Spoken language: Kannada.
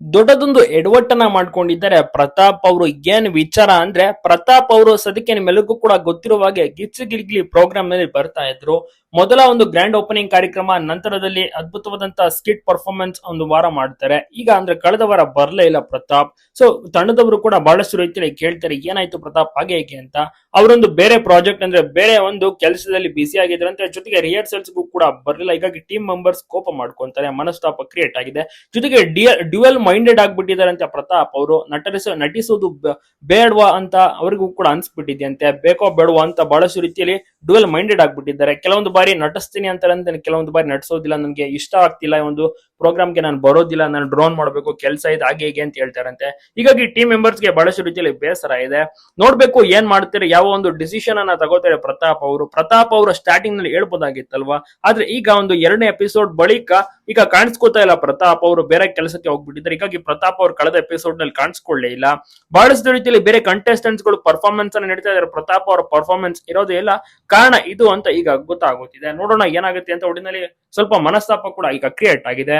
ದೊಡ್ಡದೊಂದು ಎಡವಟ್ಟನ್ನ ಮಾಡ್ಕೊಂಡಿದ್ದಾರೆ. ಪ್ರತಾಪ್ ಅವರು ಏನ್ ವಿಚಾರ ಅಂದ್ರೆ, ಪ್ರತಾಪ್ ಅವರು ಸದ್ಯಕ್ಕೆ ನಿಮ್ಮೆಲ್ಲರಿಗೂ ಕೂಡ ಗೊತ್ತಿರುವ ಹಾಗೆ ಗಿಚ್ಚು ಗಿಲಿಗಿಲಿ ಪ್ರೋಗ್ರಾಮ್ನಲ್ಲಿ ಬರ್ತಾ ಇದ್ರು. ಮೊದಲ ಒಂದು ಗ್ರ್ಯಾಂಡ್ ಓಪನಿಂಗ್ ಕಾರ್ಯಕ್ರಮ, ನಂತರದಲ್ಲಿ ಅದ್ಭುತವಾದಂತಹ ಸ್ಕಿಟ್ ಪರ್ಫಾರ್ಮೆನ್ಸ್ ಒಂದು ವಾರ ಮಾಡ್ತಾರೆ. ಈಗ ಅಂದ್ರೆ ಕಳೆದ ವಾರ ಬರ್ಲೇ ಇಲ್ಲ ಪ್ರತಾಪ್. ಸೊ ತಂಡದವರು ಕೂಡ ಬಹಳಷ್ಟು ರೀತಿಯಲ್ಲಿ ಕೇಳ್ತಾರೆ, ಏನಾಯ್ತು ಪ್ರತಾಪ್, ಹಾಗೆ ಹೇಗೆ ಅಂತ. ಅವರೊಂದು ಬೇರೆ ಪ್ರಾಜೆಕ್ಟ್ ಅಂದ್ರೆ ಬೇರೆ ಒಂದು ಕೆಲಸದಲ್ಲಿ ಬಿಸಿ ಆಗಿದ್ರಂತೆ ಜೊತೆಗೆ ರಿಹರ್ಸಲ್ಸ್ಗೂ ಕೂಡ ಬರಲಿಲ್ಲ. ಹೀಗಾಗಿ ಟೀಮ್ ಮೆಂಬರ್ಸ್ ಕೋಪ ಮಾಡ್ಕೊಂತಾರೆ, ಮನಸ್ತಾಪ ಕ್ರಿಯೇಟ್ ಆಗಿದೆ. ಜೊತೆಗೆ ಡ್ಯುಯಲ್ ಮೈಂಡೆಡ್ ಆಗ್ಬಿಟ್ಟಿದ್ದಾರೆ ಅಂತ ಪ್ರತಾಪ್ ಅವರು. ನಟರಿಸ, ನಟಿಸೋದು ಬೇಡವಾ ಅಂತ ಅವರಿಗೂ ಕೂಡ ಅನ್ಸ್ಬಿಟ್ಟಿದ್ಯಂತೆ. ಬೇಕೋ ಬೇಡವಾ ಅಂತ ಬಹಳಷ್ಟು ರೀತಿಯಲ್ಲಿ ಡುವೆಲ್ ಮೈಂಡೆಡ್ ಆಗ್ಬಿಟ್ಟಿದ್ದಾರೆ. ಕೆಲವೊಂದು ಬಾರಿ ನಟಿಸ್ತೀನಿ ಅಂತಾರೆ ಅಂತ ಕೆಲವೊಂದು ಬಾರಿ ನಟಿಸೋದಿಲ್ಲ, ನನಗೆ ಇಷ್ಟ ಆಗ್ತಿಲ್ಲ ಒಂದು ಪ್ರೋಗ್ರಾಮ್ಗೆ ನಾನು ಬರೋದಿಲ್ಲ, ನಾನು ಡ್ರೋನ್ ಮಾಡಬೇಕು, ಕೆಲಸ ಇದೆ, ಹಾಗೆ ಹೀಗೆ ಅಂತ ಹೇಳ್ತಾರಂತೆ. ಹೀಗಾಗಿ ಟೀಮ್ಗೆ ಬಹಳಷ್ಟು ರೀತಿಯಲ್ಲಿ ಬೇಸರ ಇದೆ. ನೋಡ್ಬೇಕು ಏನ್ ಮಾಡ್ತಾರೆ, ಯಾವ ಒಂದು ಡಿಸಿಷನ್ ಅನ್ನ ತಗೋತಾರೆ ಪ್ರತಾಪ್ ಅವರು. ಪ್ರತಾಪ್ ಅವರು ಸ್ಟಾರ್ಟಿಂಗ್ನಲ್ಲಿ ಹೇಳ್ಬೋದಾಗಿತ್ತಲ್ವಾ? ಆದ್ರೆ ಈಗ ಒಂದು ಎರಡನೇ ಎಪಿಸೋಡ್ ಬಳಿಕ ಈಗ ಕಾಣಿಸ್ಕೋತಾ ಇಲ್ಲ ಪ್ರತಾಪ್ ಅವರು, ಬೇರೆ ಕೆಲಸಕ್ಕೆ ಹೋಗ್ಬಿಟ್ಟಿದ್ದಾರೆ. ಹೀಗಾಗಿ ಪ್ರತಾಪ್ ಅವರು ಕಳೆದ ಎಪಿಸೋಡ್ನಲ್ಲಿ ಕಾಣಿಸ್ಕೊಳ್ಳೇ ಇಲ್ಲ. ಬಹಳಷ್ಟು ರೀತಿಯಲ್ಲಿ ಬೇರೆ ಕಂಟೆಸ್ಟೆಂಟ್ಸ್ಗಳು ಪರ್ಫಾರ್ಮೆನ್ಸ್ ಅನ್ನ ನೀಡ್ತಾ ಇದ್ದಾರೆ. ಪ್ರತಾಪ್ ಅವರ ಪರ್ಫಾರ್ಮೆನ್ಸ್ ಇರೋದೇ ಇಲ್ಲ. ಕಾರಣ ಇದು ಅಂತ ಈಗ ಗೊತ್ತಾಗುತ್ತಿದೆ ನೋಡೋಣ ಏನಾಗುತ್ತೆ ಅಂತ ಒಟ್ಟಿನಲ್ಲಿ ಸ್ವಲ್ಪ ಮನಸ್ತಾಪ ಕೂಡ ಈಗ ಕ್ರಿಯೇಟ್ ಆಗಿದೆ.